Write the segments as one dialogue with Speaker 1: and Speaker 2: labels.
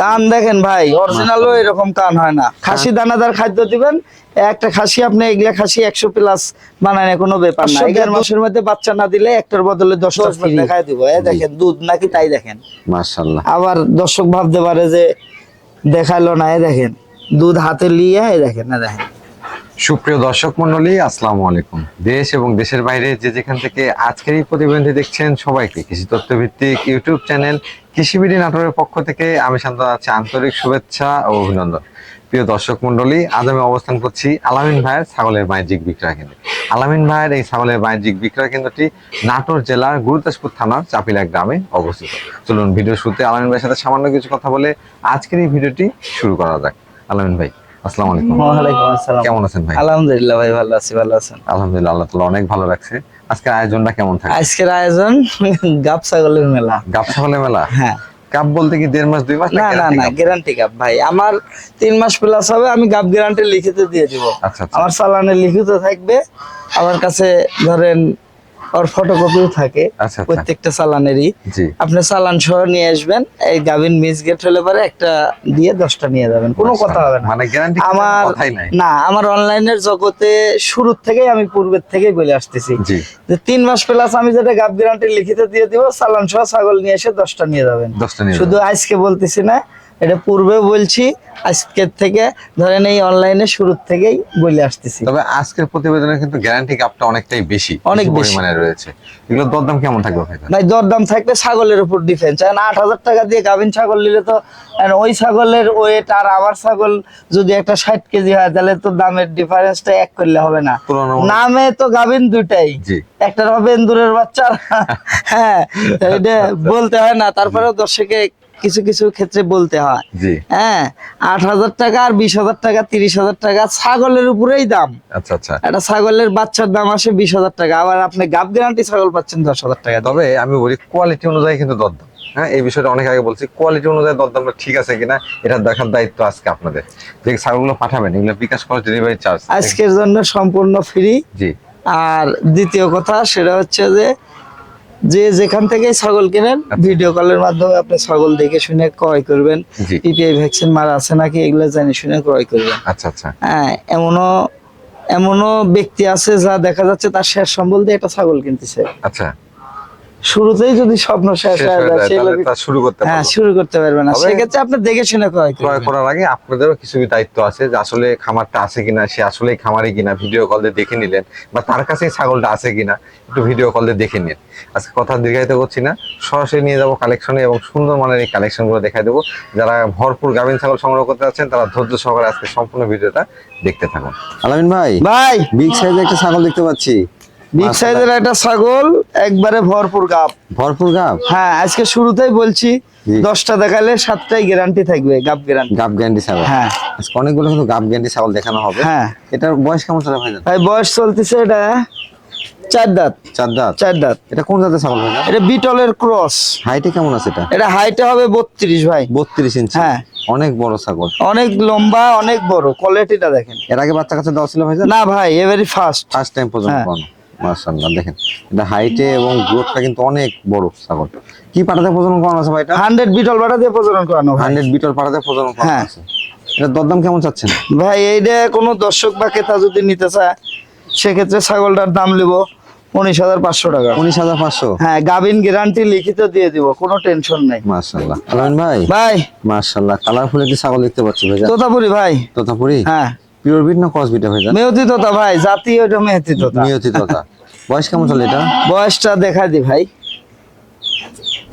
Speaker 1: কান দেখেন ভাই অরিজিনালও এরকম কান হয় না। খাসি দানাদার খাদ্য দিবেন একটা খাসি আপনি এগুলা খাসি একশো প্লাস বানায় কোনো ব্যাপার না। এগারো মাসের মধ্যে বাচ্চা না দিলে একটার বদলে দশক দেখাই দিব দেখেন দুধ নাকি তাই দেখেন।
Speaker 2: মাশাআল্লাহ।
Speaker 1: আবার দর্শক ভাবতে পারে যে দেখাল না এ দেখেন দুধ হাতে লিয়ে দেখেন না দেখেন।
Speaker 2: সুপ্রিয় দর্শক মন্ডলী আসসালামু আলাইকুম। দেশ এবং দেশের বাইরে যে যেখান থেকে আজকের এই প্রতিবেদনটি দেখছেন, সবাইকে কৃষি তথ্য ভিত্তিক ইউটিউব চ্যানেল কৃষিবিডি নাটোরের পক্ষ থেকে আমি শান্ত আছি, আন্তরিক শুভেচ্ছা ও অভিনন্দন। প্রিয় দর্শক মন্ডলী আজ আমি অবস্থান করছি আলামিন ভাইয়ের ছাগলের বাণিজ্যিক বিক্রয় কেন্দ্রে। আলামিন ভাইয়ের এই ছাগলের বাণিজ্যিক বিক্রয় কেন্দ্রটি নাটোর জেলার গুরুদাসপুর থানার চাপিলা গ্রামে অবস্থিত। চলুন ভিডিও শুরুতে আলামিন ভাইয়ের সাথে সামান্য কিছু কথা বলে আজকের এই ভিডিওটি শুরু করা যাক। আলামিন ভাই আসসালামু আলাইকুম।
Speaker 1: ওয়ালাইকুম আসসালাম।
Speaker 2: কেমন আছেন ভাই?
Speaker 1: আলহামদুলিল্লাহ ভাই ভালো আছি ভালো আছেন।
Speaker 2: আলহামদুলিল্লাহ আল্লাহ তাআলা অনেক ভালো রাখছে। আজকের আয়োজনটা কেমন থাকে?
Speaker 1: আজকের আয়োজন গাব ছাগলের মেলা।
Speaker 2: গাব ছাগলের মেলা?
Speaker 1: হ্যাঁ।
Speaker 2: কাপ বলতে কি দেড় মাস দুই মাস
Speaker 1: না না না গ্যারান্টি গাব? ভাই। আমার তিন মাস প্লাস হবে আমি গাব গ্যারান্টি লিখিত দিয়ে দিব।
Speaker 2: আচ্ছা আচ্ছা।
Speaker 1: আমার চালানে লিখিত থাকবে। আমার কাছে ধরেন ওর ফটোকপিও থাকে
Speaker 2: আচ্ছা আচ্ছা।
Speaker 1: প্রত্যেকটা চালানেরই। আপনি চালান সহ নিয়ে আসবেন এই গাভিন মিস গেট হলে পরে একটা দিয়ে দশটা নিয়ে যাবেন কোনো কথা হবে না।
Speaker 2: মানে গ্যারান্টি
Speaker 1: আমার না আমার অনলাইনের জগতে শুরুর থেকেই আমি পূর্বের থেকেই বলে আসতেছি। যে তিন মাস প্লাস আমি যেটা গাব গ্যারান্টি লিখিত দিয়ে দিব চালান সহ ছাগল নিয়ে এসে দশটা নিয়ে যাবেন। শুধু আজকে বলতেছি না এটা পূর্বে বলছি আজকের থেকে ধরেন এই অনলাইনে শুরুর থেকেই বলে আসতেছি।
Speaker 2: তবে আজকের প্রতিবেদনে কিন্তু গ্যারান্টি কাপটা অনেকটাই বেশি
Speaker 1: অনেক।
Speaker 2: পরিমাণে রয়েছে। এগুলো দরদাম কেমন থাকবে ভাই?
Speaker 1: দরদাম থাকবে ছাগলের উপর ডিফেন্স আট হাজার টাকা দিয়ে গাভিন ছাগল নিলে তো ওই ছাগলের ওয়েট আর আমার ছাগল যদি একটা ষাট কেজি হয় তাহলে তো দামের ডিফারেন্সটা এক করলে হবে না। নামে তো গাভিন দুটাই
Speaker 2: জি।
Speaker 1: একটার হবে ইন্দুরের বাচ্চা হ্যাঁ এটা বলতে হয় না। তারপরেও দর্শকে কিছু কিছু ক্ষেত্রে বলতে হয়। হ্যাঁ আট হাজার টাকা আর বিশ হাজার টাকা তিরিশ হাজার টাকা ছাগলের উপরেই দাম।
Speaker 2: আচ্ছা আচ্ছা।
Speaker 1: একটা ছাগলের বাচ্চার দাম আসে বিশ হাজার টাকা আবার আপনি গাব গ্যারান্টি ছাগল পাচ্ছেন দশ হাজার টাকা
Speaker 2: তবে আমি বলি কোয়ালিটি অনুযায়ী কিন্তু দরদাম। হ্যাঁ এই বিষয়টা অনেক আগে বলছি কোয়ালিটি অনুযায়ী দরদামটা ঠিক আছে কিনা এটা দেখার দায়িত্ব আজকে আপনাদের। যে ছাগলগুলো পাঠাবেন এগুলো বিকাশ খরচ ডেলিভারি চার্জ
Speaker 1: আজকের জন্য সম্পূর্ণ ফ্রি
Speaker 2: জি।
Speaker 1: আর দ্বিতীয় কথা সেটা হচ্ছে যে যে যেখান থেকে ছাগল কেনেন ভিডিও কলের মাধ্যমে আপনি ছাগল দেখে শুনে ক্রয় করবেন। পিপিআই ভ্যাকসিন মারা আছে নাকি এগুলো জানি শুনে ক্রয় করবেন।
Speaker 2: আচ্ছা আচ্ছা।
Speaker 1: হ্যাঁ এমনও এমনও ব্যক্তি আছে যা দেখা যাচ্ছে তার শেষ সম্বল দিয়ে একটা ছাগল কিনতেছে।
Speaker 2: আচ্ছা।
Speaker 1: শুরুতেই যদি স্বপ্ন শেষ হয়ে যায়
Speaker 2: শুরু করতে
Speaker 1: হ্যাঁ শুরু করতে পারবে না। সেক্ষেত্রে আপনি দেখে শুনে ক্রয়
Speaker 2: ক্রয় করার আগে আপনাদেরও কিছু দায়িত্ব আছে যে আসলে খামারটা আছে কিনা সে আসলে খামারে কিনা ভিডিও কল দিয়ে দেখে নিলেন বা তার কাছে ছাগলটা আছে কিনা একটু ভিডিও কল দিয়ে দেখে নিন। আজকে কথা দীর্ঘায়িত করছি না সরাসরি নিয়ে যাব কালেকশনে এবং সুন্দর মানের এই কালেকশনগুলো দেখাই দেবো। যারা ভরপুর গাভিন ছাগল সংগ্রহ করতে যাচ্ছেন তারা ধৈর্য সহকারে আজকে সম্পূর্ণ ভিডিওটা দেখতে থাকুন। আলামিন ভাই
Speaker 1: ভাই!
Speaker 2: বিগ সাইজের একটা ছাগল দেখতে পাচ্ছি।
Speaker 1: বিগ সাইজের একটা ছাগল একবারে ভরপুর গাপ
Speaker 2: ভরপুর গাভ
Speaker 1: হ্যাঁ আজকে শুরুতেই বলছি দশটা দেখালে সাতটাই গ্যারান্টি থাকবে গাপ গ্যারান্টি
Speaker 2: গাভ গ্যান্ডি ছাগল?
Speaker 1: হ্যাঁ।
Speaker 2: অনেকগুলো কিন্তু গাভ গ্যান্ডি ছাগল দেখানো হবে।
Speaker 1: হ্যাঁ।
Speaker 2: এটার বয়স কেমন চলে ভাই
Speaker 1: ভাই বয়স চলতেছে এটা চার দাঁত।
Speaker 2: চার দাঁত?
Speaker 1: চার দাঁত।
Speaker 2: এটা কোন জাতের ছাগল ভাই
Speaker 1: এটা বিটলের ক্রস।
Speaker 2: হাইটে কেমন আছে এটা?
Speaker 1: এটা হাইটে হবে বত্রিশ ভাই।
Speaker 2: বত্রিশ ইঞ্চি
Speaker 1: হ্যাঁ।
Speaker 2: অনেক বড় ছাগল।
Speaker 1: অনেক লম্বা অনেক বড়। কোয়ালিটিটা দেখেন।
Speaker 2: এর আগে বাচ্চা কাছে দেওয়া ছিল ভাই
Speaker 1: না ভাই এভারি ফার্স্ট
Speaker 2: ফার্স্ট টাইম পর্যন্ত
Speaker 1: হ্যাঁ।
Speaker 2: মাশাআল্লাহ দেখেন। এটা হাইটে এবং গ্রোথটা কিন্তু অনেক বড় ছাগল। কি পাটাতে প্রজনন করানো আছে ভাই এটা?
Speaker 1: হান্ড্রেড বিটল বাটা দিয়ে প্রজনন করানো ভাই
Speaker 2: হান্ড্রেড বিটল পাটাতে প্রজনন করানো
Speaker 1: হ্যাঁ।
Speaker 2: আছে। এটা দরদাম কেমন চাচ্ছেন?
Speaker 1: ভাই এইটা কোনো দর্শক বা ক্রেতা যদি নিতে চায় সেক্ষেত্রে ছাগলটার দাম নেব উনিশ হাজার পাঁচশো টাকা।
Speaker 2: উনিশ হাজার পাঁচশো?
Speaker 1: হ্যাঁ গাভিন গ্যারান্টি লিখিত দিয়ে দিব কোনো টেনশন নাই।
Speaker 2: মাশাআল্লাহ। আলামিন ভাই?
Speaker 1: ভাই।
Speaker 2: মাশাআল্লাহ কালারফুল একটি ছাগল দেখতে পাচ্ছি ভাই
Speaker 1: তোতাপুরি ভাই।
Speaker 2: তোতাপুরি?
Speaker 1: হ্যাঁ।
Speaker 2: পিওর বিট না ক্রস বিট ভাই
Speaker 1: মেহতি তোতা ভাই জাতি ওটা মেহতি তোতা
Speaker 2: বয়স কেমন চলে এটা?
Speaker 1: বয়সটা দেখা দি ভাই।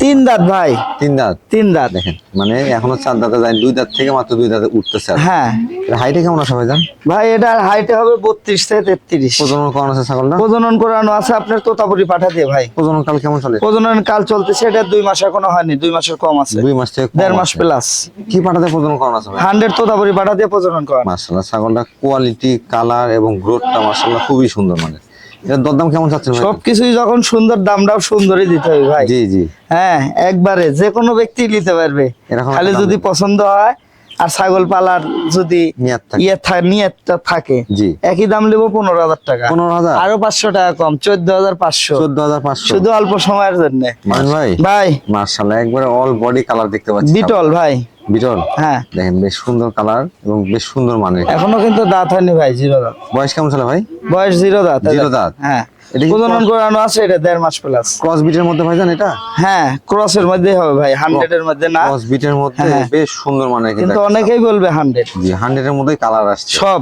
Speaker 1: তিন দাঁত ভাই।
Speaker 2: তিন দাঁত।
Speaker 1: তিন দাঁত।
Speaker 2: দেখেন মানে এখনও চার দাঁতে যায় দুই দাঁত থেকে মাত্র দুই দাঁতে উঠতেছে
Speaker 1: হ্যাঁ।
Speaker 2: হাইটে কেমন আছে ভাই জান
Speaker 1: ভাই এটার হাইটে হবে বত্রিশ থেকে তেত্রিশ।
Speaker 2: প্রজনন করানো আছে ছাগলটা?
Speaker 1: প্রজনন করানো আছে আপনার তোতাপুরি পাঠা দিয়ে ভাই।
Speaker 2: প্রজনন কাল কেমন চলে?
Speaker 1: প্রজনন কাল চলতেছে এটা দুই মাস এখনও হয়নি দুই মাসের কম আছে।
Speaker 2: দুই মাস থেকে
Speaker 1: দেড় মাস। প্লাস
Speaker 2: কি পাটাতে প্রজনন করানো আছে ভাই
Speaker 1: হান্ড্রেড তোতাপুরি পাঠা দিয়ে প্রজনন করানো।
Speaker 2: মাশাআল্লাহ ছাগলটা কোয়ালিটি কালার এবং গ্রোথটা মাশাআল্লাহ খুবই সুন্দর মানে। এর দরদাম কেমন চাচ্ছেন ভাই?
Speaker 1: সবকিছুই যখন সুন্দর দামটাও সুন্দরই দিতে হবে ভাই।
Speaker 2: জি জি।
Speaker 1: হ্যাঁ একবারে যে কোনো ব্যক্তি নিতে পারবে। খালি যদি পছন্দ হয় আর ছাগল পালার যদি ইয়ে নিয়তটা থাকে
Speaker 2: জি।
Speaker 1: একই দাম নেব পনেরো হাজার টাকা।
Speaker 2: পনেরো হাজার?
Speaker 1: আরও পাঁচশো টাকা কম চোদ্দ হাজার পাঁচশো।
Speaker 2: চোদ্দ হাজার পাঁচশো।
Speaker 1: শুধু অল্প সময়ের জন্য।
Speaker 2: ভাই।
Speaker 1: ভাই।
Speaker 2: মাশাআল্লাহ একবারে অল বডি কালার দেখতে পাচ্ছি।
Speaker 1: বিটল ভাই।
Speaker 2: বিটল?
Speaker 1: হ্যাঁ।
Speaker 2: দেখেন বেশ সুন্দর কালার এবং বেশ সুন্দর মানের।
Speaker 1: এখনও কিন্তু দাঁত হয়নি ভাই জিরো দাঁত।
Speaker 2: বয়স কেমন ছিল ভাই?
Speaker 1: বয়স জিরো দাঁত
Speaker 2: জিরো দাঁত?
Speaker 1: হ্যাঁ। প্রজনন করানো আছে এটা দেড় মাস প্লাস
Speaker 2: ক্রস বিটের মধ্যে ভাইজান এটা?
Speaker 1: হ্যাঁ ক্রসের মধ্যেই হবে ভাই হান্ড্রেড এর মধ্যে না।
Speaker 2: ক্রস বিটের মধ্যে
Speaker 1: হ্যাঁ।
Speaker 2: বেশ সুন্দর
Speaker 1: কিন্তু অনেকেই বলবে হান্ড্রেড
Speaker 2: জি হান্ড্রেডের মধ্যেই কালার আসছে।
Speaker 1: সব।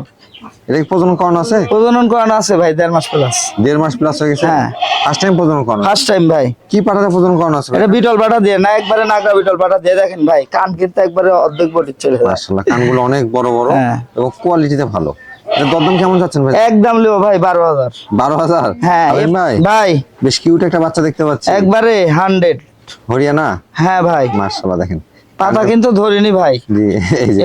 Speaker 2: এটা কি প্রজনন আছে?
Speaker 1: প্রজনন আছে ভাই দেড় মাস প্লাস
Speaker 2: দেড় মাস প্লাস হয়ে গেছে?
Speaker 1: হ্যাঁ।
Speaker 2: ফার্স্ট টাইম প্রজনন
Speaker 1: ফার্স্ট টাইম ভাই।
Speaker 2: কি পাঠাতে প্রজনন আছে
Speaker 1: এটা বিটল পাটা দিয়ে না একবারে নাগরা বিটল পাটা দিয়ে দেখেন ভাই কান কিন্তু একবারে অর্ধেক চলে যায়।
Speaker 2: মাশাআল্লাহ কানগুলো অনেক বড় বড়
Speaker 1: হ্যাঁ।
Speaker 2: এবং কোয়ালিটিতে ভালো। দরদাম কেমন যাচ্ছেন ভাই?
Speaker 1: একদম লিও ভাই বারো হাজার।
Speaker 2: বারো হাজার?
Speaker 1: হ্যাঁ
Speaker 2: ভাই
Speaker 1: ভাই।
Speaker 2: বেশ কিউট একটা বাচ্চা দেখতে পাচ্ছি।
Speaker 1: একবারে হান্ড্রেড
Speaker 2: হরিয়ানা?
Speaker 1: হ্যাঁ ভাই।
Speaker 2: মাশাআল্লাহ দেখেন।
Speaker 1: পাতা কিন্তু ধরিনি ভাই।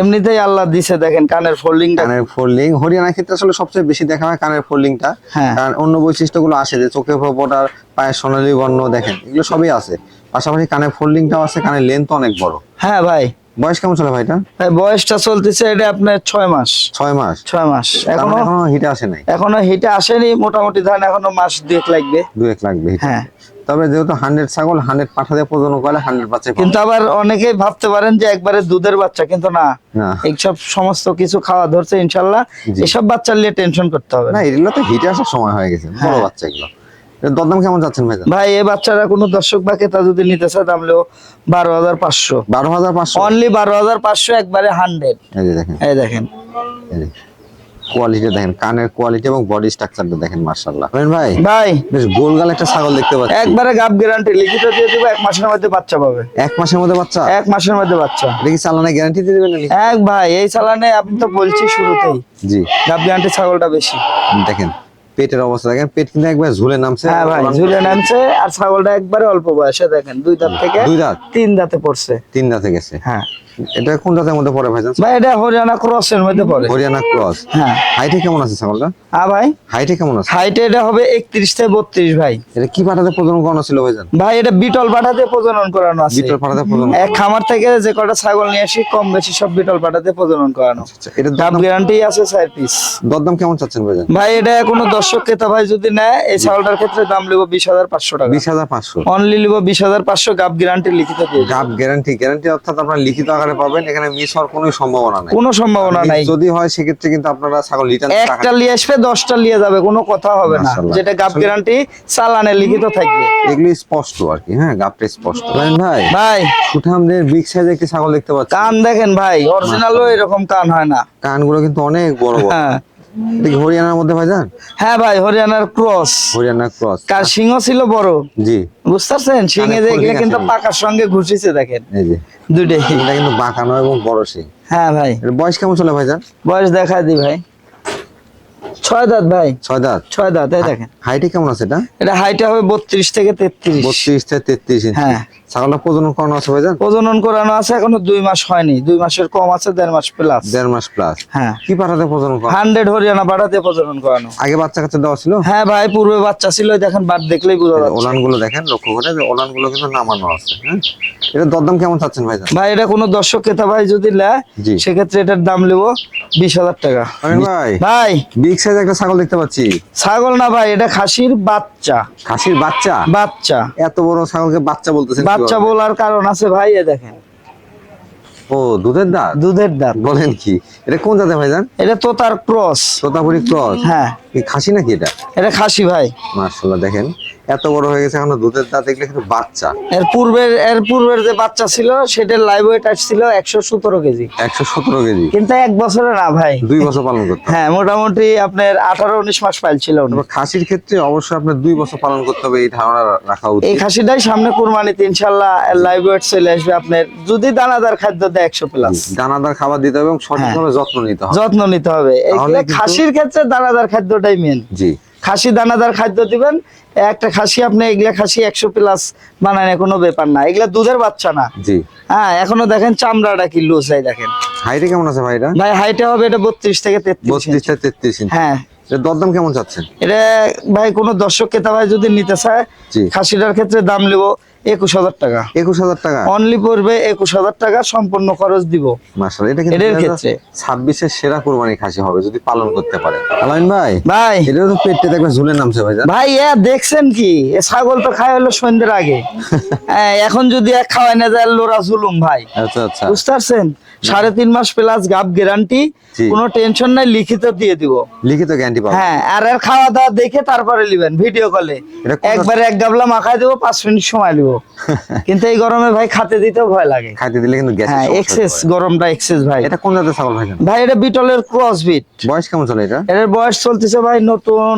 Speaker 1: এমনিতেই আল্লাহ দিছে দেখেন কানের ফোল্ডিংটা
Speaker 2: কানের ফোল্ডিং হরিয়ানার ক্ষেত্রে আসলে সবচেয়ে বেশি দেখা হয় কানের ফোল্ডিংটা
Speaker 1: হ্যাঁ।
Speaker 2: কারণ অন্য বৈশিষ্ট্যগুলো আসে যে চোখে ফোপটার পায়ের সোনালী বর্ণ দেখেন এগুলো সবই আছে। পাশাপাশি কানের ফোল্ডিংটাও আছে কানের লেন্থ অনেক বড়।
Speaker 1: হ্যাঁ ভাই।
Speaker 2: বয়স কেমন চলে ভাইটা
Speaker 1: ভাই বয়সটা চলতেছে এটা আপনার ছয় মাস।
Speaker 2: ছয় মাস।
Speaker 1: ছয় মাস। এখনও
Speaker 2: মানে এখনও হিটে আসে নাই।
Speaker 1: এখনও হিটে আসেনি মোটামুটি ধান এখনও মাস দুয়েক লাগবে।
Speaker 2: দু এক লাগবে।
Speaker 1: হ্যাঁ।
Speaker 2: তবে যেহেতু হান্ড্রেড ছাগল হান্ড্রেড পাঠা দিয়ে প্রজনন করলে হান্ড্রেড বাচ্চা
Speaker 1: কিন্তু আবার অনেকেই ভাবতে পারেন যে একবারে দুধের বাচ্চা কিন্তু না। এইসব সমস্ত কিছু খাওয়া ধরছে ইনশাল্লাহ। এসব বাচ্চা নিয়ে টেনশন করতে হবে
Speaker 2: না। এগুলো তো হিটে আসার সময় হয়ে গেছে বড়
Speaker 1: হ্যাঁ।
Speaker 2: বাচ্চা এগুলো। দরদাম কেমন যাচ্ছেন ভাই
Speaker 1: ভাই এই বাচ্চারা কোনো দর্শক বা ক্রেতা যদি নিতে চায় দাম লেও বারো হাজার পাঁচশো।
Speaker 2: বারো হাজার পাঁচশো।
Speaker 1: অনলি বারো হাজার পাঁচশো একবারে হান্ড্রেড
Speaker 2: এই দেখেন।
Speaker 1: এই দেখেন।
Speaker 2: কোয়ালিটি দেখেন কানের কোয়ালিটি এবং বডি স্ট্রাকচারটা দেখেন মার্শাল্লাহ ভাই
Speaker 1: ভাই।
Speaker 2: বেশ গোলগাল একটা ছাগল দেখতে পাচ্ছি।
Speaker 1: একবারে গাপ গ্যারান্টি লিখিত দিয়ে দিব এক মাসের মধ্যে বাচ্চা পাবে।
Speaker 2: এক মাসের মধ্যে বাচ্চা?
Speaker 1: এক মাসের মধ্যে বাচ্চা।
Speaker 2: কি চালানে গ্যারান্টি দিয়ে দেবেন নাকি?
Speaker 1: এক ভাই এই চালানে আপনি তো বলছি শুরুতেই।
Speaker 2: জি।
Speaker 1: গাপ গ্যারান্টি ছাগলটা বেশি।
Speaker 2: দেখেন পেটের অবস্থা দেখেন পেট কিন্তু একবার ঝুলে নামছে।
Speaker 1: হ্যাঁ ভাই ঝুলে নামছে আর ছাগলটা একবারে অল্প বয়সে দেখেন দুই দাঁত থেকে
Speaker 2: দুই দাঁত?
Speaker 1: তিন দাঁতে পড়ছে।
Speaker 2: তিন দাঁতে গেছে।
Speaker 1: হ্যাঁ।
Speaker 2: এটা কোন দাঁতের মধ্যে পড়ে ভাইজান?
Speaker 1: ভাই এটা হরিয়ানা ক্রসের মধ্যে পড়ে।
Speaker 2: হরিয়ানা ক্রস
Speaker 1: হ্যাঁ।
Speaker 2: হাইটে কেমন আছে ছাগলটা?
Speaker 1: হ্যাঁ ভাই?
Speaker 2: হাইটে কেমন আছে?
Speaker 1: হাইটে এটা হবে একত্রিশ থেকে বত্রিশ ভাই।
Speaker 2: এটা কি পাঠাতে প্রজনন করানো ছিল ভাইজান?
Speaker 1: ভাই এটা বিটল পাঠাতে প্রজনন করানো আছে।
Speaker 2: বিটল পাঠাতে প্রজনন
Speaker 1: এক খামার থেকে যে কটা ছাগল নিয়ে আসি কম বেশি সব বিটল পাঠাতে প্রজনন করানো।
Speaker 2: আচ্ছা, এটা
Speaker 1: ডাব গ্যারান্টি আছে চার পিস
Speaker 2: দরদাম কেমন চাচ্ছেন ভাইজান?
Speaker 1: ভাই এটা কোনো দর্শক ক্রেতা ভাই যদি নেয় এই ছাগলটার ক্ষেত্রে দাম লিবো বিশ হাজার পাঁচশো টাকা।
Speaker 2: বিশ হাজার পাঁচশো।
Speaker 1: অনলি লিবো বিশ হাজার পাঁচশো গাব গ্যারান্টি লিখিত দিয়ে
Speaker 2: গাব গ্যারান্টি গ্যারান্টি অর্থাৎ আপনারা লিখিত আকারে পাবেন এখানে মিস হওয়ার কোনো সম্ভাবনা নাই।
Speaker 1: কোনো সম্ভাবনা নাই।
Speaker 2: যদি হয় সেক্ষেত্রে কিন্তু আপনারা ছাগল রিটার্ন
Speaker 1: একটা নিয়ে আসবে দশটা নিয়ে যাবে কোনো কথা হবে না। যেটা গাপ গ্যারান্টি চালানে লিখিত থাকবে।
Speaker 2: এগুলি স্পষ্ট আর কি হ্যাঁ গাপটা স্পষ্ট। ভাই
Speaker 1: ভাই।
Speaker 2: সুঠামদের বিগ সাইজ একটি ছাগল দেখতে পাচ্ছি।
Speaker 1: কান দেখেন ভাই অরিজিনালও এরকম কান হয় না।
Speaker 2: কানগুলো কিন্তু অনেক বড় বড়।
Speaker 1: হ্যাঁ।
Speaker 2: হরিয়ানার মধ্যে ভাইজান?
Speaker 1: হ্যাঁ ভাই হরিয়ানার ক্রস।
Speaker 2: হরিয়ানা ক্রস।
Speaker 1: কার সিংহ ছিল বড়?
Speaker 2: জি।
Speaker 1: বুঝতে পারছেন সিংহে
Speaker 2: কানে
Speaker 1: যে এগুলো কিন্তু পাকার সঙ্গে ঘুষিছে দেখেন।
Speaker 2: এটা কিন্তু বাঁকানো এবং বড় সিং।
Speaker 1: হ্যাঁ ভাই।
Speaker 2: বয়স কেমন চলে ভাইজান?
Speaker 1: বয়স দেখা দি ভাই। ছয় দাঁত ভাই।
Speaker 2: ছয় দাঁত?
Speaker 1: ছয় দাঁত এই দেখেন।
Speaker 2: হাইটে কেমন আছে এটা?
Speaker 1: এটা হাইটটা হবে বত্রিশ থেকে তেত্রিশ।
Speaker 2: বত্রিশ থেকে তেত্রিশ ইঞ্চি।
Speaker 1: হ্যাঁ।
Speaker 2: ছাগলটা প্রজনন করানো আছে ভাইজান?
Speaker 1: প্রজনন করানো আছে এখনও দুই মাস হয়নি। দুই মাসের কম আছে দেড় মাস প্লাস
Speaker 2: দেড় মাস প্লাস
Speaker 1: হ্যাঁ।
Speaker 2: কি পাঠাতে প্রজনন করা
Speaker 1: হান্ড্রেড হরিয়ানা পাঠাতে প্রজনন করানো।
Speaker 2: আগে বাচ্চা কাচ্চা দেওয়া ছিল?
Speaker 1: হ্যাঁ ভাই পূর্বে বাচ্চা ছিল দেখেন বাট দেখলেই বোঝা যাচ্ছে।
Speaker 2: দেখেন লক্ষ্য করে যে কিন্তু নামানো আছে হ্যাঁ? এটা দরদাম কেমন চাচ্ছেন ভাইজান?
Speaker 1: ভাই এটা কোনো দর্শক ক্রেতা ভাই যদি নেয় সেক্ষেত্রে এটার দাম নেব বিশ হাজার টাকা।
Speaker 2: ভাই।
Speaker 1: ভাই।
Speaker 2: বিগ সাইজ একটা ছাগল দেখতে পাচ্ছি।
Speaker 1: ছাগল না ভাই এটা খাসির বাচ্চা।
Speaker 2: খাসির বাচ্চা?
Speaker 1: বাচ্চা।
Speaker 2: এত বড় ছাগলকে বাচ্চা বলতেছেন
Speaker 1: বাচ্চা বলার কারণ আছে ভাই এ দেখেন।
Speaker 2: ও দুধের দাঁত?
Speaker 1: দুধের দাঁত।
Speaker 2: বলেন কি এটা কোন জাতের ভাই
Speaker 1: জান? এটা তোতার ক্রস।
Speaker 2: তোতাপুরি ক্রস?
Speaker 1: হ্যাঁ।
Speaker 2: খাসি নাকি এটা?
Speaker 1: এটা খাসি ভাই।
Speaker 2: মার্শাল্লাহ দেখেন। এত বড় হয়ে গেছে এখনও দুধের দাঁত এগুলো কিন্তু বাচ্চা।
Speaker 1: এর পূর্বের এর পূর্বের যে বাচ্চা ছিল সেটার লাইভ ওয়েট আসছিল একশো সতেরো কেজি।
Speaker 2: একশো সতেরো কেজি।
Speaker 1: কিন্তু এক বছরে না ভাই।
Speaker 2: দুই বছর পালন করতে
Speaker 1: হ্যাঁ মোটামুটি আপনার আঠারো উনিশ মাস পাইল ছিল।
Speaker 2: খাসির ক্ষেত্রে অবশ্যই আপনার দুই বছর পালন করতে হবে এই ধারণা রাখা উচিত।
Speaker 1: এই খাসিটাই সামনে কুরবানিতে ইনশাল্লাহ লাইভ ওয়েট চলে আসবে আপনার যদি দানাদার খাদ্য দেয় একশো প্লাস
Speaker 2: দানাদার খাবার দিতে হবে এবং সঠিকভাবে যত্ন নিতে হবে।
Speaker 1: যত্ন নিতে হবে। খাসির ক্ষেত্রে দানাদার খাদ্যটাই মেন
Speaker 2: জি।
Speaker 1: খাসি দানাদার খাদ্য দিবেন একটা খাসি আপনি এগুলা খাসি একশো প্লাস বানান কোনো ব্যাপার না। এগুলা দুধের বাচ্চা না।
Speaker 2: জি।
Speaker 1: হ্যাঁ এখনও দেখেন চামড়াটা কি লুজ হয় দেখেন।
Speaker 2: হাইটে কেমন আছে ভাইরা
Speaker 1: ভাই হাইটে হবে এটা বত্রিশ থেকে তেত্রিশ
Speaker 2: বত্রিশ থেকে তেত্রিশ
Speaker 1: হ্যাঁ।
Speaker 2: দরদাম কেমন চাচ্ছেন?
Speaker 1: এটা ভাই কোনো দর্শক ক্রেতা ভাই যদি নিতে চায় খাসিটার ক্ষেত্রে দাম নেব। একুশ হাজার টাকা।
Speaker 2: একুশ হাজার টাকা।
Speaker 1: অনলি পড়বে একুশ হাজার টাকা সম্পূর্ণ খরচ দিব।
Speaker 2: মাশাআল্লাহ এটা কিন্তু
Speaker 1: এটার ক্ষেত্রে।
Speaker 2: ছাব্বিশের সেরা কুরবানি খাসি হবে যদি পালন করতে পারে ভাই
Speaker 1: ভাই।
Speaker 2: এটা তো পেটে দেখবে ঝুলে নামছে
Speaker 1: ভাই এ দেখছেন কি? এ ছাগল তো খায় হলো সন্ধ্যের আগে। হ্যাঁ, এখন যদি এক খাওয়াই না যায় লোরা জুলুম ভাই।
Speaker 2: আচ্ছা আচ্ছা।
Speaker 1: বুঝতে পারছেন? সাড়ে তিন মাস প্লাস গাপ গ্যারান্টি। কোনো টেনশন নাই লিখিত দিয়ে দিব।
Speaker 2: লিখিত গ্যারান্টি পাবো
Speaker 1: হ্যাঁ আর খাওয়া দাওয়া দেখে তারপরে নিবেন ভিডিও কলে একবারে এক গাবলা মাখাই দেবো পাঁচ মিনিট সময় নিব। কিন্তু এই গরমে ভাই খাতে দিতেও ভয় লাগে।
Speaker 2: খাতে দিলে কিন্তু গ্যাস
Speaker 1: হ্যাঁ এক্সেস গরমটা এক্সেস ভাই।
Speaker 2: এটা কোন জাতের ছাগল ভাই
Speaker 1: ভাই এটা বিটলের ক্রস বিট
Speaker 2: বয়স কেমন চলে এটা?
Speaker 1: এর বয়স চলতেছে ভাই নতুন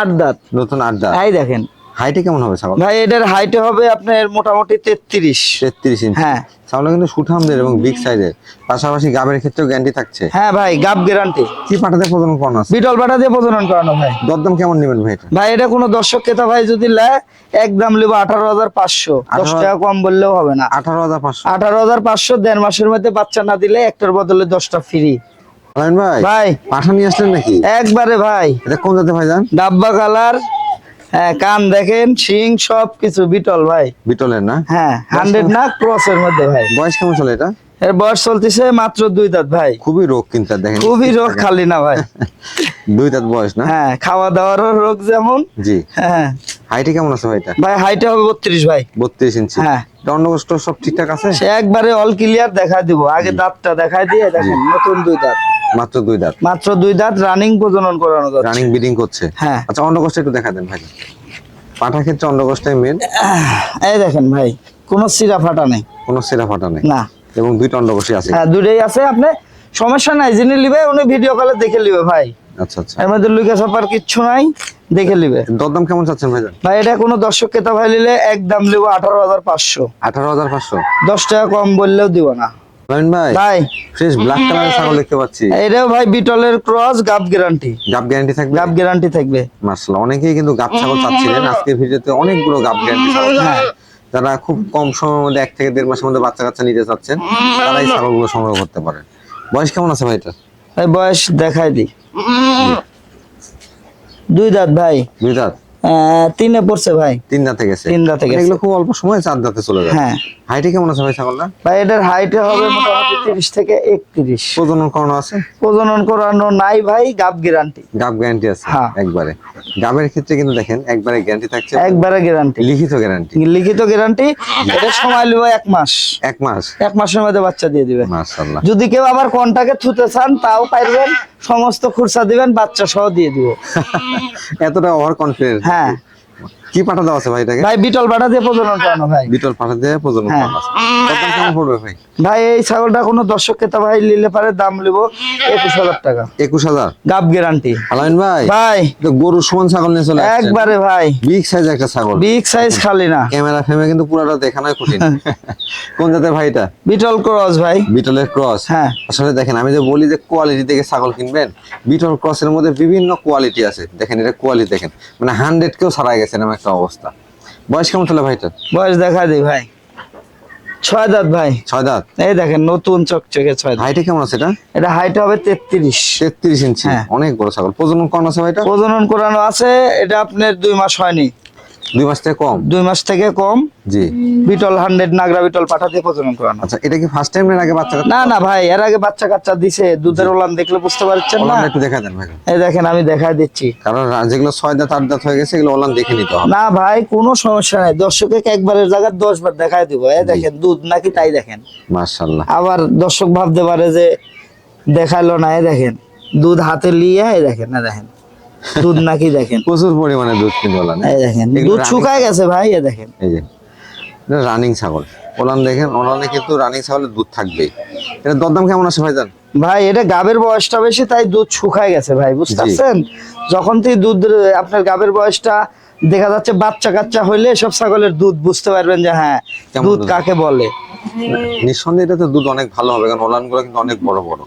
Speaker 1: আট দাঁত।
Speaker 2: নতুন আড্ডা
Speaker 1: এই দেখেন
Speaker 2: হাইটে কেমন হবে ছাগল?
Speaker 1: ভাই এটার হাইটে হবে আপনার মোটামুটি তেত্রিশ।
Speaker 2: তেত্রিশ ইঞ্চি
Speaker 1: হ্যাঁ।
Speaker 2: ছাগল কিন্তু সুঠামদের এবং বিগ সাইজের পাশাপাশি গাবের ক্ষেত্রেও গ্যারান্টি থাকছে।
Speaker 1: হ্যাঁ ভাই গাব গ্যারান্টি
Speaker 2: কি পাঠাতে প্রদান করানো আছে?
Speaker 1: বিটল বাটা দিয়ে প্রজনন করানো ভাই।
Speaker 2: দরদাম কেমন নেবেন ভাই এটা?
Speaker 1: ভাই এটা কোনো দর্শক ক্রেতা ভাই যদি নেয় একদম নেব হাজার পাঁচশো। দশ টাকা কম বললেও হবে না।
Speaker 2: আঠারো হাজার পাঁচশো।
Speaker 1: আঠারো হাজার পাঁচশো দেড় মাসের মধ্যে বাচ্চা না দিলে একটার বদলে দশটা ফ্রি
Speaker 2: আলামিন ভাই
Speaker 1: ভাই।
Speaker 2: পাঠা নিয়ে আসলেন নাকি?
Speaker 1: একবারে ভাই।
Speaker 2: এটা কোন জাতের ভাইজান?
Speaker 1: ডাব্বা কালার। হ্যাঁ কান দেখেন শিং সব কিছু বিটল ভাই।
Speaker 2: বিটলের না?
Speaker 1: হ্যাঁ হান্ড্রেড না ক্রসের মধ্যে ভাই।
Speaker 2: বয়স কেমন চলে এটা?
Speaker 1: এর বয়স চলতেছে মাত্র দুই দাঁত ভাই।
Speaker 2: খুবই রোগ কিন্তু দেখেন।
Speaker 1: খুবই রোগ খালি না ভাই।
Speaker 2: দুই দাঁত বয়স না?
Speaker 1: হ্যাঁ খাওয়া দাওয়ারও রোগ যেমন।
Speaker 2: জি।
Speaker 1: হ্যাঁ।
Speaker 2: হাইটে কেমন আছে ভাইটা
Speaker 1: ভাই হাইটে হবে বত্রিশ ভাই।
Speaker 2: বত্রিশ ইঞ্চি।
Speaker 1: হ্যাঁ।
Speaker 2: দণ্ডগোষ্ঠ সব ঠিকঠাক আছে?
Speaker 1: সে একবারে অল ক্লিয়ার দেখাই দিব। আগে দাঁতটা দেখাই দিয়ে দেখেন নতুন দুই দাঁত।
Speaker 2: মাত্র দুই দাঁত।
Speaker 1: মাত্র দুই দাঁত রানিং প্রজনন করানো যাচ্ছে।
Speaker 2: রানিং বিডিং করছে?
Speaker 1: হ্যাঁ।
Speaker 2: আচ্ছা অন্ডকোষ্ঠ একটু দেখা দেন ভাই। পাঠার ক্ষেত্রে অন্ডকোষ্ঠটাই মেন
Speaker 1: এই দেখেন ভাই কোনো সিরা ফাটা নেই।
Speaker 2: কোনো সেরা ফাটা নেই?
Speaker 1: না।
Speaker 2: এবং দুইটা অন্ডকোষ্ঠী আছে।
Speaker 1: হ্যাঁ দুটোই আছে আপনি সমস্যা নাই যিনি নিবে উনি ভিডিও কলে দেখে নিবে ভাই।
Speaker 2: আচ্ছা আচ্ছা।
Speaker 1: এর মধ্যে লুকা ছাপার কিচ্ছু নাই দেখে নিবে।
Speaker 2: দরদাম কেমন চাচ্ছেন ভাই?
Speaker 1: ভাই এটা কোনো দর্শক কেতা ভাই নিলে একদম নেব আঠারো হাজার পাঁচশো।
Speaker 2: আঠারো হাজার পাঁচশো?
Speaker 1: দশ টাকা কম বললেও দিব না।
Speaker 2: ভাই?
Speaker 1: ভাই।
Speaker 2: ফ্রেশ ব্ল্যাক কালারের ছাগল দেখতে পাচ্ছি।
Speaker 1: এটাও ভাই বিটলের ক্রস গাপ গ্যারান্টি
Speaker 2: গাব গ্যারান্টি থাকবে?
Speaker 1: গাপ গ্যারান্টি থাকবে।
Speaker 2: মার্শাল্লাহ অনেকেই কিন্তু গাব ছাগল চাচ্ছিলেন। আজকের ভিডিওতে অনেকগুলো গাব গ্যারান্টি ছাগল
Speaker 1: হ্যাঁ।
Speaker 2: যারা খুব কম সময়ের মধ্যে এক থেকে দেড় মাসের মধ্যে বাচ্চা কাচ্চা নিতে চাচ্ছেন তারা এই ছাগলগুলো সংগ্রহ করতে পারেন। বয়স কেমন আছে ভাই এটা
Speaker 1: ভাই বয়স দেখাই দি। দুই দাঁত ভাই।
Speaker 2: দুই দাঁত?
Speaker 1: তিনে পড়ছে ভাই।
Speaker 2: তিন দাঁতে গেছে।
Speaker 1: তিন দাঁতে গেছে।
Speaker 2: এগুলো খুব অল্প সময় চার দাঁতে চলে যায়
Speaker 1: হ্যাঁ।
Speaker 2: হাইটে কেমন আছে ভাই ছাগলটা?
Speaker 1: ভাই এটার হাইটে হবে মোটামুটি তিরিশ থেকে একত্রিশ।
Speaker 2: প্রজনন করানো আছে?
Speaker 1: প্রজনন করানো নাই ভাই গাপ গ্যারান্টি
Speaker 2: গাব গ্যারান্টি আছে
Speaker 1: হ্যাঁ।
Speaker 2: একবারে। গাবের ক্ষেত্রে কিন্তু দেখেন একবারে গ্যারান্টি থাকছে।
Speaker 1: একবারে গ্যারান্টি
Speaker 2: লিখিত গ্যারান্টি
Speaker 1: লিখিত গ্যারান্টি এটা সময় লিব এক মাস।
Speaker 2: এক মাস।
Speaker 1: এক মাসের মধ্যে বাচ্চা দিয়ে দিবে
Speaker 2: মাশাআল্লাহ।
Speaker 1: যদি কেউ আবার কন্টাকে থুতে চান তাও পারবেন সমস্ত খুরসা দিবেন বাচ্চা সহ দিয়ে দিব।
Speaker 2: এতটা ওভার কনফিডেন্স
Speaker 1: হ্যাঁ।
Speaker 2: কি পাঠা দেওয়া আছে ভাই এটাকে?
Speaker 1: ভাই বিটল বাটা দিয়ে প্রজনন করানো ভাই।
Speaker 2: বিটল পাঠা দিয়ে প্রজনন
Speaker 1: হ্যাঁ।
Speaker 2: করানো আছে। কত কেমন পড়বে ভাই?
Speaker 1: ভাই এই ছাগলটা কোনো দর্শক ক্রেতা ভাই নিলে পারে দাম লিব একুশ হাজার টাকা।
Speaker 2: একুশ হাজার?
Speaker 1: গাপ গ্যারান্টি।
Speaker 2: আলামিন ভাই?
Speaker 1: ভাই।
Speaker 2: তো গরু সমান ছাগল নিয়ে চলে
Speaker 1: একবারে ভাই।
Speaker 2: বিগ সাইজ একটা ছাগল।
Speaker 1: বিগ সাইজ খালি না।
Speaker 2: ক্যামেরা ফ্রেমে কিন্তু পুরোটা দেখানোই কঠিন। কোন জাতের ভাই এটা?
Speaker 1: বিটল ক্রস ভাই।
Speaker 2: বিটলের ক্রস।
Speaker 1: হ্যাঁ।
Speaker 2: আসলে দেখেন আমি যে বলি যে কোয়ালিটি দেখে ছাগল কিনবেন বিটল ক্রসের মধ্যে বিভিন্ন কোয়ালিটি আছে। দেখেন এটা কোয়ালিটি দেখেন। মানে হান্ড্রেড কেও ছাড়াই গেছে এরকম একটা অবস্থা। বয়স কেমন চলে ভাইটা
Speaker 1: বয়স দেখা দিই ভাই। ছয় দাঁত ভাই।
Speaker 2: ছয় দাঁত?
Speaker 1: এই দেখেন নতুন চকচকে ছয় দাঁত।
Speaker 2: হাইটে কেমন আছে এটা?
Speaker 1: এটা হাইট হবে তেত্রিশ।
Speaker 2: তেত্রিশ ইঞ্চি।
Speaker 1: হ্যাঁ।
Speaker 2: অনেক বড় ছাগল। প্রজনন করানো আছে ভাইটা?
Speaker 1: প্রজনন করানো আছে এটা আপনার দুই মাস হয়নি।
Speaker 2: দুই মাস থেকে কম?
Speaker 1: দুই মাস থেকে কম।
Speaker 2: জি।
Speaker 1: বিটল হান্ড্রেড নাগরা বিটল পাঠা দিয়ে প্রজনন করানো।
Speaker 2: আচ্ছা এটা কি ফার্স্ট টাইম এর আগে বাচ্চা
Speaker 1: না না ভাই এর আগে বাচ্চা কাচ্চা দিছে দুধের ওলান দেখলে বুঝতে পারছেন না।
Speaker 2: একটু দেখা দেন ভাই।
Speaker 1: এই দেখেন আমি দেখাই দিচ্ছি।
Speaker 2: কারণ যেগুলো ছয় দাঁত আট দাঁত হয়ে গেছে এগুলো ওলান দেখে নিতে হবে।
Speaker 1: না ভাই কোনো সমস্যা নাই। দর্শকে একবারের জায়গায় দশ বার দেখাই দিব। এই দেখেন দুধ নাকি তাই দেখেন।
Speaker 2: মার্শাল্লাহ
Speaker 1: আবার দর্শক ভাবতে পারে যে দেখাল না এই দেখেন। দুধ হাতে নিয়ে এই দেখেন না দেখেন। দুধ নাকি দেখেন।
Speaker 2: প্রচুর পরিমাণে দুধ কিন্তু ওলান
Speaker 1: এই দেখেন দুধ শুকায় গেছে ভাই এই দেখেন।
Speaker 2: এই যে রানিং ছাগল। ওলান দেখেন ওলানে কিন্তু রানিং ছাগলের দুধ থাকবেই। এটা দরদাম কেমন আছে ভাইজান?
Speaker 1: ভাই এটা গাবের বয়সটা বেশি তাই দুধ শুকায় গেছে ভাই বুঝতে পারছেন যখন থেকে দুধ আপনার গাবের বয়সটা দেখা যাচ্ছে বাচ্চা কাচ্চা হইলে সব ছাগলের দুধ বুঝতে পারবেন যে হ্যাঁ দুধ? কাকে বলে।
Speaker 2: নিঃসন্দেহে এটাতে দুধ অনেক ভালো হবে কারণ ওলানগুলো কিন্তু অনেক বড় বড়।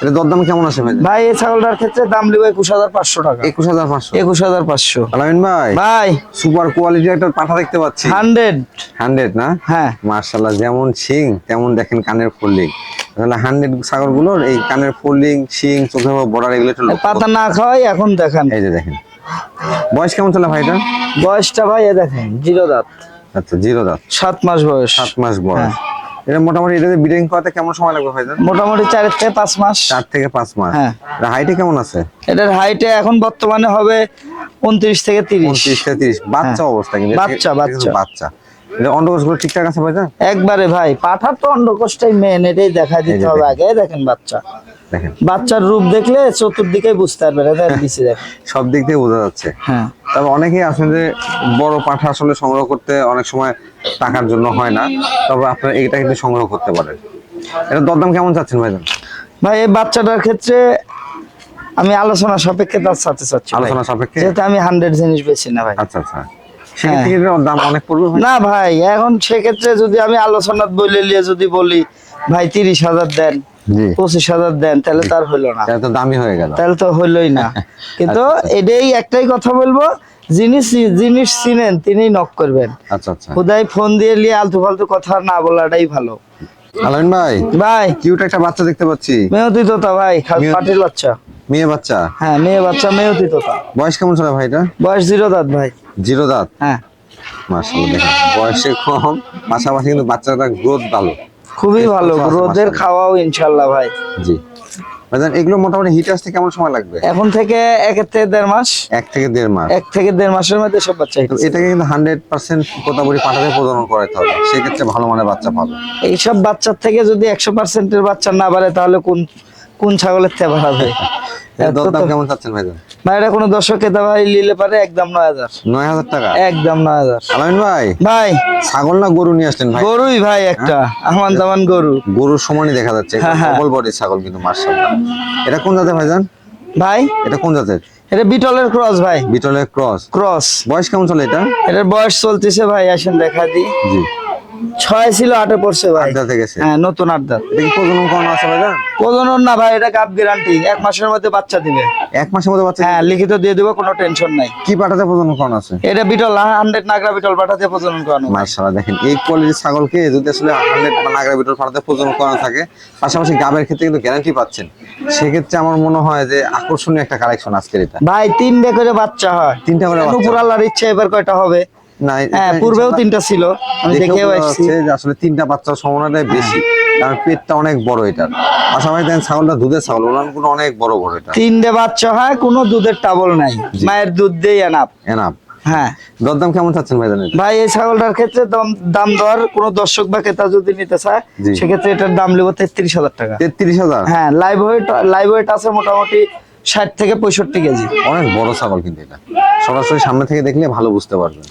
Speaker 2: এটা দরদাম কেমন আছে ভাই?
Speaker 1: ভাই এই ছাগলটার ক্ষেত্রে দাম লিব একুশ হাজার পাঁচশো টাকা।
Speaker 2: একুশ হাজার পাঁচশো?
Speaker 1: একুশ হাজার পাঁচশো।
Speaker 2: আলামিন ভাই
Speaker 1: ভাই।
Speaker 2: সুপার কোয়ালিটির একটা পাঠা দেখতে পাচ্ছি।
Speaker 1: হান্ড্রেড।
Speaker 2: হান্ড্রেড না?
Speaker 1: হ্যাঁ।
Speaker 2: মার্শাল্লাহ যেমন শিং তেমন দেখেন কানের ফোল্ডিং। তাহলে হান্ড্রেড ছাগলগুলোর এই কানের ফোল্ডিং শিং চোখে বর্ডার এগুলো
Speaker 1: পাতা না খাওয়াই এখন দেখেন।
Speaker 2: এই যে দেখেন। বয়স কেমন চলে ভাইটা
Speaker 1: বয়সটা ভাই এ দেখেন জিরো দাঁত।
Speaker 2: আচ্ছা জিরো দাঁত।
Speaker 1: সাত মাস বয়স।
Speaker 2: সাত মাস বয়স।
Speaker 1: হ্যাঁ।
Speaker 2: এটা মোটামুটি এটাতে ব্রিডিং করাতে কেমন সময় লাগবে ভাইজান?
Speaker 1: মোটামুটি থেকে পাঁচ মাস।
Speaker 2: চার থেকে পাঁচ মাস।
Speaker 1: হ্যাঁ।
Speaker 2: হাইটে কেমন আছে?
Speaker 1: এটার হাইটে এখন বর্তমানে হবে উনত্রিশ থেকে তিরিশ।
Speaker 2: উনত্রিশ থেকে তিরিশ। বাচ্চা অবস্থা কিন্তু।
Speaker 1: বাচ্চা, বাচ্চা।
Speaker 2: বাচ্চা। এটা অন্ডকোষ ঠিকঠাক আছে ভাইজান?
Speaker 1: একবারে ভাই পাঠার তো অন্ডকোষটাই মেন এটাই দেখা দিতে হবে আগে। দেখেন বাচ্চা।
Speaker 2: দেখেন।
Speaker 1: বাচ্চার রূপ দেখলে চতুর্দিকে বুঝতে দেখেন।
Speaker 2: সব দিক থেকে বোঝা যাচ্ছে।
Speaker 1: হ্যাঁ।
Speaker 2: তবে অনেকেই আছেন যে বড় পাঠা আসলে সংগ্রহ করতে অনেক সময় টাকার জন্য হয় না তবে আপনারা এটা কিন্তু সংগ্রহ করতে পারেন। এটা দরদাম কেমন চাচ্ছেন ভাইজান?
Speaker 1: ভাই এই বাচ্চাটার ক্ষেত্রে আমি আলোচনা সাপেক্ষে তার সাথে চাচ্ছি
Speaker 2: আলোচনা সাপেক্ষে?
Speaker 1: যেহেতু আমি হান্ড্রেড জিনিস বেছি না ভাই।
Speaker 2: আচ্ছা আচ্ছা। দাম অনেক পড়বে
Speaker 1: না ভাই এখন সেক্ষেত্রে যদি আমি আলোচনা বলে নিয়ে যদি বলি ভাই তিরিশ হাজার দেন পঁচিশ হাজার দেন তাহলে তার হইল না।
Speaker 2: তো দামি হয়ে গেল।
Speaker 1: তাহলে তো হইলোই না। কিন্তু এটাই একটাই কথা বলব যিনি জিনিস চিনেন তিনি নক করবেন।
Speaker 2: আচ্ছা আচ্ছা।
Speaker 1: খুদাই ফোন দিয়ে নিয়ে আলতু ফালতু কথা না বলাটাই ভালো।
Speaker 2: আলামিন ভাই
Speaker 1: ভাই।
Speaker 2: কিউট একটা বাচ্চা দেখতে পাচ্ছি।
Speaker 1: মেয়তি তোতা ভাই পাটির বাচ্চা।
Speaker 2: মেয়ে বাচ্চা?
Speaker 1: হ্যাঁ মেয়ে বাচ্চা মেয়তি তোতা।
Speaker 2: বয়স কেমন ছিল ভাই এটা?
Speaker 1: বয়স জিরো দাঁত ভাই।
Speaker 2: জিরো দাঁত?
Speaker 1: হ্যাঁ।
Speaker 2: মাশাআল্লাহ বয়সে কম পাশাপাশি কিন্তু বাচ্চাটা গ্রোথ ভালো।
Speaker 1: খুবই ভালো
Speaker 2: আচ্ছা,
Speaker 1: রোদের খাওয়াও ইনশাল্লাহ ভাই।
Speaker 2: জি। ভাইজান এগুলো মোটামুটি হিট আসতে কেমন সময় লাগবে?
Speaker 1: এখন থেকে এক থেকে দেড় মাস।
Speaker 2: এক থেকে দেড় মাস।
Speaker 1: এক থেকে দেড় মাসের মধ্যে সব বাচ্চা
Speaker 2: এটাকে কিন্তু হান্ড্রেড পার্সেন্ট কোথাবুড়ি পাঠাতে প্রজনন করাতে হবে। সেক্ষেত্রে ভালো মানের বাচ্চা পাবে।
Speaker 1: এইসব বাচ্চার থেকে যদি একশো পার্সেন্টের বাচ্চা না বাড়ে তাহলে কোন কোন ছাগলের থেকে বাড়াবে হবে
Speaker 2: দরদাম কেমন চাচ্ছেন ভাইজান?
Speaker 1: ভাই এটা কোনো দর্শক খেতে ভাই নিলে পারে একদম নয় হাজার।
Speaker 2: নয় হাজার টাকা?
Speaker 1: একদম নয় হাজার।
Speaker 2: আলামিন ভাই?
Speaker 1: ভাই।
Speaker 2: ছাগল না গরু নিয়ে আসলেন ভাই?
Speaker 1: গরুই ভাই একটা আহমান দামান গরু।
Speaker 2: গরুর সমানই দেখা যাচ্ছে
Speaker 1: হ্যাঁ, হ্যাঁ।
Speaker 2: ডবল বডি ছাগল কিন্তু মার্শাল্লাহ এটা কোন জাতের ভাইজান?
Speaker 1: ভাই?
Speaker 2: এটা কোন জাতের?
Speaker 1: এটা বিটলের ক্রস ভাই।
Speaker 2: বিটলের ক্রস।
Speaker 1: ক্রস।
Speaker 2: বয়স কেমন চলে এটা?
Speaker 1: এটার বয়স চলতেছে ভাই আসেন দেখা দি
Speaker 2: জি।
Speaker 1: ছয় ছিল আটে পড়ছে ভাই। হ্যাঁ নতুন আট
Speaker 2: এটা কি প্রজনন আছে
Speaker 1: না ভাই এটা গ্যারান্টি এক মাসের মধ্যে বাচ্চা দিবে।
Speaker 2: এক মাসের মধ্যে বাচ্চা
Speaker 1: হ্যাঁ লিখিত দিয়ে দেবো কোনো টেনশন নাই।
Speaker 2: কি পাঠাতে প্রজনন করানো আছে?
Speaker 1: এটা বিটল হান্ড্রেড নাগরা বিটল পাঠাতে প্রজনন।
Speaker 2: মার্শাল্লাহ দেখেন এই কোয়ালিটির ছাগলকে যদি আসলে হান্ড্রেড বা নাগরা বিটল পাঠাতে প্রজনন করানো থাকে পাশাপাশি গাবের ক্ষেত্রে কিন্তু গ্যারান্টি পাচ্ছেন। সেক্ষেত্রে আমার মনে হয় যে আকর্ষণীয় একটা কালেকশন আজকের এটা।
Speaker 1: ভাই তিনটে করে বাচ্চা হয়।
Speaker 2: তিনটা করে বাচ্চা।
Speaker 1: উপর আল্লাহর ইচ্ছা এবার কয়টা হবে?
Speaker 2: না
Speaker 1: হ্যাঁ পূর্বেও তিনটা ছিল আমি
Speaker 2: দেখেও
Speaker 1: দেখেও আসছি।
Speaker 2: আসলে তিনটা বাচ্চার সম্ভাবনাটাই বেশি কারণ পেটটা অনেক বড় এটার। পাশাপাশি দেখেন ছাগলটা দুধের ছাগল ওনাগুলো অনেক বড় বড় এটা।
Speaker 1: তিনটে বাচ্চা হয় কোনো দুধের টাবল নাই। মায়ের দুধ দিয়ে এনাপ
Speaker 2: এনাফ।
Speaker 1: হ্যাঁ।
Speaker 2: দরদাম কেমন চাচ্ছেন ভাই জানেন
Speaker 1: ভাই এই ছাগলটার ক্ষেত্রে দাম দাম দর কোনো দর্শক বা ক্রেতা যদি নিতে চায় সেক্ষেত্রে এটার দাম নেব তেত্রিশ হাজার টাকা।
Speaker 2: তেত্রিশ হাজার?
Speaker 1: হ্যাঁ লাইভ ওয়েট লাইভ ওয়েট আছে মোটামুটি ষাট থেকে পঁয়ষট্টি কেজি।
Speaker 2: অনেক বড় ছাগল কিন্তু এটা। সরাসরি সামনে থেকে দেখলে ভালো বুঝতে পারবেন।